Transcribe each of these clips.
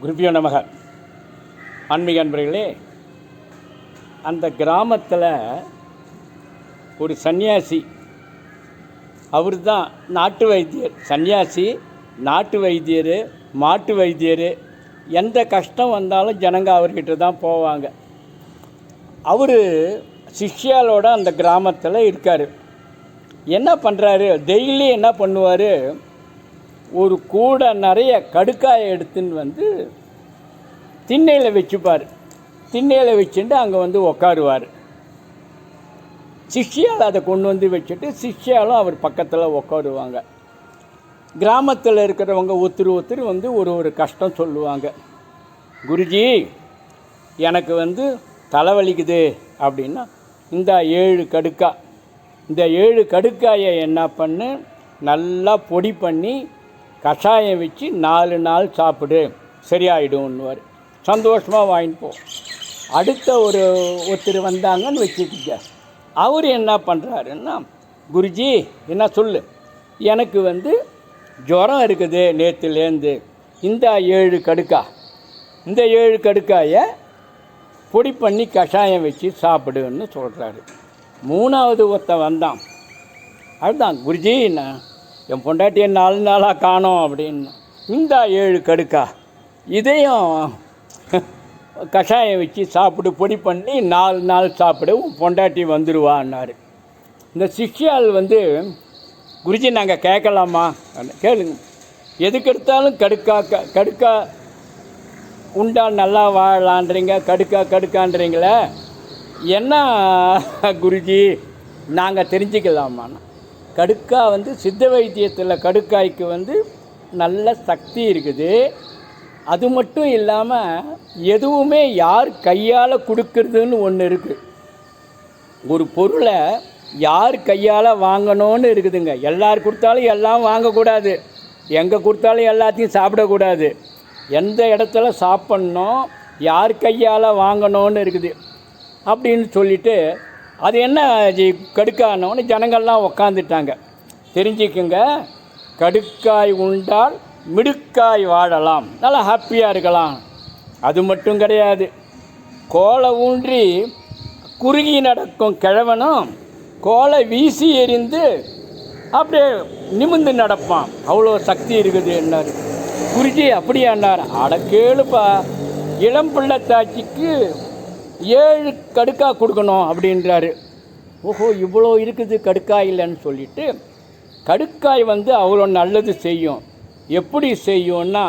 குருபியோ நமக. ஆன்மீக அன்பர்களே அந்த கிராமத்தில் ஒரு சன்னியாசி அவர் தான் நாட்டு வைத்தியர். சன்னியாசி நாட்டு வைத்தியர் மாட்டு வைத்தியர் எந்த கஷ்டம் வந்தாலும் ஜனங்க அவர்கிட்ட தான் போவாங்க. அவர் சிஷ்யாலோட அந்த கிராமத்தில் இருக்கார். என்ன பண்ணுறாரு டெய்லி என்ன பண்ணுவார்? ஒரு கூடை நிறைய கடுக்காயை எடுத்துன்னு வந்து திண்ணையில் வச்சுப்பார். திண்ணையில் வச்சுட்டு அங்கே வந்து உக்காருவார். சிஷ்யால் அதை கொண்டு வந்து வச்சுட்டு சிஷ்யாலும் அவர் பக்கத்தில் உக்காருவாங்க. கிராமத்தில் இருக்கிறவங்க ஒருத்தர் ஒருத்தர் வந்து ஒரு ஒரு கஷ்டம் சொல்லுவாங்க. குருஜி எனக்கு வந்து தலைவலிக்குது அப்படின்னா இந்த ஏழு கடுக்கா. இந்த ஏழு கடுக்காயை என்ன பண்ணு நல்லா பொடி பண்ணி கஷாயம் வச்சு நாலு நாள் சாப்பிடு. சரியாயிடும்னுவார். சந்தோஷமாக வாங்கிட்டு அடுத்த ஒரு ஒருத்தர் வந்தாங்கன்னு வச்சுக்கிங்க. அவர் என்ன பண்ணுறாருன்னா குருஜி என்ன சொல்லு? எனக்கு வந்து ஜுரம் இருக்குது நேற்றுலேருந்து இந்த ஏழு கடுக்கா. இந்த ஏழு கடுக்காயை பொடி பண்ணி கஷாயம் வச்சு சாப்பிடுன்னு சொல்கிறாரு மூணாவது ஒருத்தன் வந்தான். அதுதான் குருஜி நான் என் பொண்டாட்டியை நாலு நாளாக காணோம் அப்படின்னு. இந்த ஏழு கடுக்கா. இதையும் கஷாயம் வச்சு சாப்பிட்டு பொடி பண்ணி நாலு நாள் சாப்பிடு உன் பொண்டாட்டி வந்துடுவான்னாரு இந்த சிஷ்யால் வந்து குருஜி நாங்கள் கேட்கலாமா? கேளுங்க. எதுக்கு எடுத்தாலும் கடுக்கா க கடுக்கா உண்டா நல்லா வாழலான்றீங்க கடுக்கா கடுக்கான்றீங்களே. என்ன குருஜி நாங்கள் தெரிஞ்சுக்கலாமாண்ணா கடுக்காய் வந்து சித்த வைத்தியத்தில் கடுக்காய்க்கு வந்து நல்ல சக்தி இருக்குது. அது மட்டும் இல்லாமல் எதுவுமே யார் கையால் கொடுக்கறதுன்னு ஒன்று இருக்குது ஒரு பொருளை யார் கையால் வாங்கணும்னு இருக்குதுங்க. எல்லார் கொடுத்தாலும் எல்லாம் வாங்கக்கூடாது. எங்கே கொடுத்தாலும் எல்லாத்தையும் சாப்பிடக்கூடாது. எந்த இடத்துல சாப்பிட்ணும் யார் கையால் வாங்கணும்னு இருக்குது. அப்படின்னு சொல்லிட்டு அது என்ன ஜி கடுக்கானோன்னு ஜனங்கள்லாம் உக்காந்துட்டாங்க. தெரிஞ்சுக்குங்க கடுக்காய் உண்டால் மிடுக்காய் வாழலாம். நல்லா ஹாப்பியாக இருக்கலாம். அது மட்டும் கிடையாது. கோலை ஊன்றி குறுகி நடக்கும் கிழவனும் கோலை வீசி எறிந்து அப்படியே நிமிந்து நடப்பான். அவ்வளோ சக்தி இருக்குது என்னார். குருஜி அப்படியாண்டார் அட கேளுப்பா இளம் ஏழு கடுக்கா கொடுக்கணும் அப்படின்றாரு. ஓஹோ இவ்வளோ இருக்குது கடுக்காயில்லைன்னு சொல்லிட்டு கடுக்காய் வந்து அவ்வளோ நல்லது செய்யும். எப்படி செய்யும்னா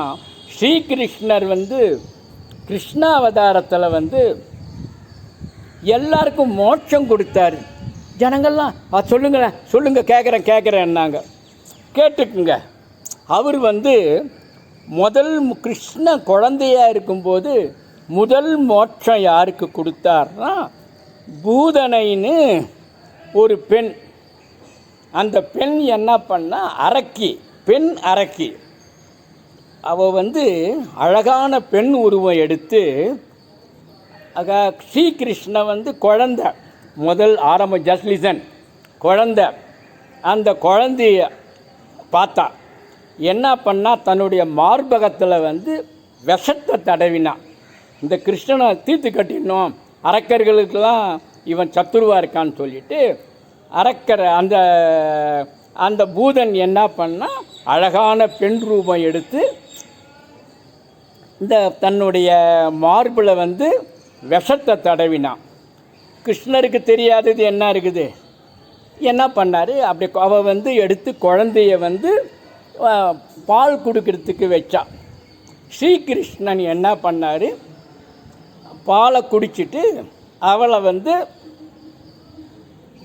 ஸ்ரீகிருஷ்ணர் வந்து கிருஷ்ணாவதாரத்தில் வந்து எல்லாருக்கும் மோட்சம் கொடுத்தாரு. ஜனங்கள்லாம் "ஆ, சொல்லுங்களேன் சொல்லுங்கள் கேட்குறேன் கேட்குறேன்னாங்க கேட்டுக்குங்க. அவர் வந்து முதல் கிருஷ்ண குழந்தையா இருக்கும்போது முதல் மோட்சம் யாருக்கு கொடுத்தார்னா பூதனைன்னு ஒரு பெண். அந்த பெண் என்ன பண்ணால் அரக்கி பெண் அரக்கி. அவள் வந்து அழகான பெண் உருவம் எடுத்து ஆக ஸ்ரீகிருஷ்ண வந்து குழந்த முதல் ஆரம்ப ஜஸ்லிசன் குழந்த. அந்த குழந்தைய பார்த்தா. என்ன பண்ணால் தன்னுடைய மார்பகத்தில் வந்து விஷத்தை தடவினான் இந்த கிருஷ்ணனை தீர்த்து கட்டிடணும். அரக்கர்களுக்கெல்லாம் இவன் சத்துருவா இருக்கான்னு சொல்லிட்டு அரக்கர் அந்த அந்த பூதன் என்ன பண்ணா அழகான பெண் ரூபம் எடுத்து இந்த தன்னுடைய மார்பில் வந்து விஷத்தை தடவினான். கிருஷ்ணருக்கு தெரியாதது என்ன இருக்குது? என்ன பண்ணார்? அப்படி அவ வந்து எடுத்து குழந்தைய வந்து பால் கொடுக்கறதுக்கு வச்சா ஸ்ரீகிருஷ்ணன் என்ன பண்ணார்? பாலை குடிச்சிட்டு அவளை வந்து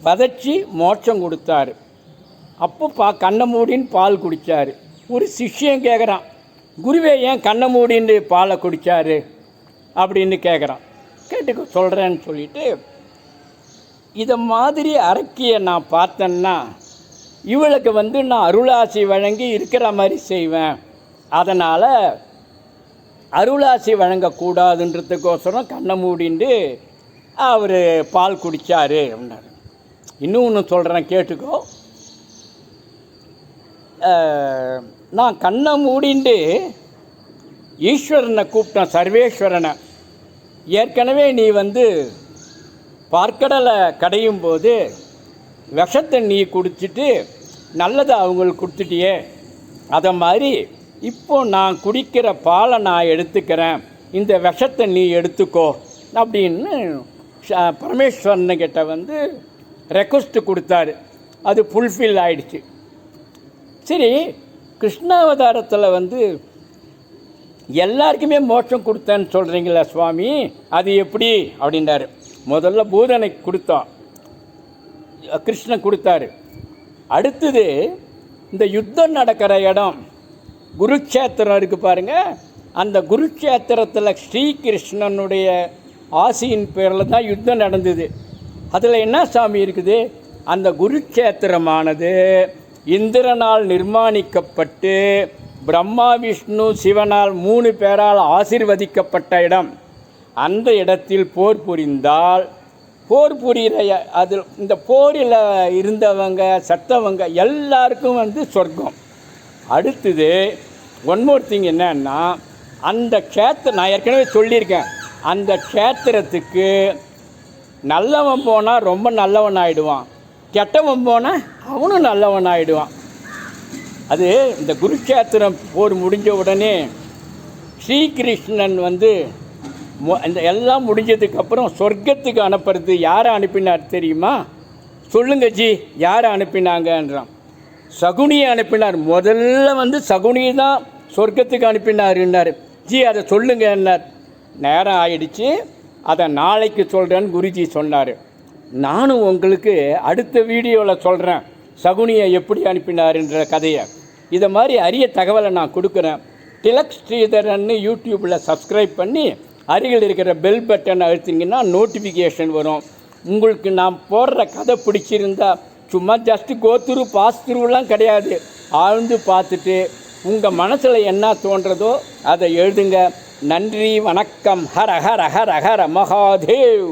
வதச்சி மோட்சம் கொடுத்தாரு. அப்போ பா கண்ணை மூடின்னு பால் குடித்தார் ஒரு சிஷ்யம் கேட்குறான் குருவே ஏன் கண்ணை மூடின்னு பாலை குடித்தாரு அப்படின்னு கேட்குறான் கேட்டு சொல்கிறேன்னு சொல்லிட்டு இதை மாதிரி அரக்கியை நான் பார்த்தேன்னா இவளுக்கு வந்து நான் அருளாசி வழங்கி இருக்கிற மாதிரி செய்வேன். அதனால் அருளாசி வழங்கக்கூடாதுன்றதுக்கோசரம் கண்ணை மூடிண்டு அவர் பால் குடித்தார் அப்படின்னாரு. இன்னும் ஒன்று சொல்கிறேன் கேட்டுக்கோ. நான் கண்ணை மூடிண்டு ஈஸ்வரனை கூப்பிட்டேன் சர்வேஸ்வரனை. ஏற்கனவே நீ வந்து பார்க்கடலை கடையும் போது விஷத்தை நீ குடிச்சிட்டு நல்லதை அவங்களுக்கு கொடுத்துட்டியே. அதை மாதிரி இப்போ நான் குடிக்கிற பாலை நான் எடுத்துக்கிறேன். இந்த விஷத்தை நீ எடுத்துக்கோ. அப்படின்னு ச- பரமேஸ்வரனுக்கிட்ட வந்து ரெக்வஸ்ட்டு கொடுத்தாரு. அது ஃபுல்ஃபில் ஆயிடுச்சு. சரி கிருஷ்ணாவதாரத்தில் வந்து எல்லாருக்குமே மோட்சம் கொடுத்தேன்னு சொல்கிறீங்களா சுவாமி அது எப்படி? அப்படின்றாரு. முதல்ல பூதனை கொடுத்தோம் கிருஷ்ணன் கொடுத்தாரு. அடுத்தது இந்த யுத்தம் நடக்கிற இடம். குருக்ஷேத்திரம் இருக்குது பாருங்கள் அந்த குருக்ஷேத்திரத்தில் ஸ்ரீகிருஷ்ணனுடைய ஆசியின் பேரில் தான் யுத்தம் நடந்தது. அதில் என்ன சாமி இருக்குது? அந்த குருக்ஷேத்திரமானது இந்திரனால் நிர்மாணிக்கப்பட்டு பிரம்மா விஷ்ணு சிவனால் மூணு பேரால் ஆசிர்வதிக்கப்பட்ட இடம். அந்த இடத்தில் போர் புரிந்தால் போர் புரிகிற அதில் இந்த போரில் இருந்தவங்க சத்தவங்க எல்லாருக்கும் வந்து சொர்க்கம். அடுத்தது ஒன் மோர் திங் என்னன்னா அந்த கேத்த நான் ஏற்கனவே சொல்லியிருக்கேன். அந்த க்ஷேத்திரத்துக்கு நல்லவன் போனால் ரொம்ப நல்லவன் ஆகிடுவான் கெட்டவன் போனால் அவனும் நல்லவன் ஆகிடுவான் அது இந்த குருக்ஷேத்திரம் போர் முடிஞ்ச உடனே ஸ்ரீகிருஷ்ணன் வந்து இந்த எல்லாம் முடிஞ்சதுக்கப்புறம் சொர்க்கத்துக்கு அனுப்புறது யாரை அனுப்பினார் தெரியுமா? சொல்லுங்க ஜி யாரை அனுப்பினாங்கன்றான். சகுனியை அனுப்பினார். முதல்ல வந்து சகுனி தான் சொர்க்கத்துக்கு அனுப்பினாருன்னார் ஜி அதை சொல்லுங்கன்னார் நேரம் ஆயிடுச்சு. அதை நாளைக்கு சொல்கிறேன்னு குருஜி சொன்னார். நானும் உங்களுக்கு அடுத்த வீடியோவில் சொல்கிறேன் சகுனியை எப்படி அனுப்பினாருன்ற கதையை. இதை மாதிரி அரிய தகவலை நான் கொடுக்குறேன். திலக் ஸ்ரீதரன்னு யூடியூப்பில் சப்ஸ்கிரைப் பண்ணி அருகில் இருக்கிற பெல் பட்டன் அழுத்திங்கன்னா நோட்டிஃபிகேஷன் வரும். உங்களுக்கு நான் போடுற கதை பிடிச்சிருந்தா சும்மா ஜஸ்ட்டு கோத்துரு பாஸ் கிடையாது. ஆழ்ந்து பார்த்துட்டு உங்கள் மனசில் என்ன தோன்றதோ அதை எழுதுங்க. நன்றி வணக்கம். ஹர ஹர ஹர ஹர மகாதேவ்.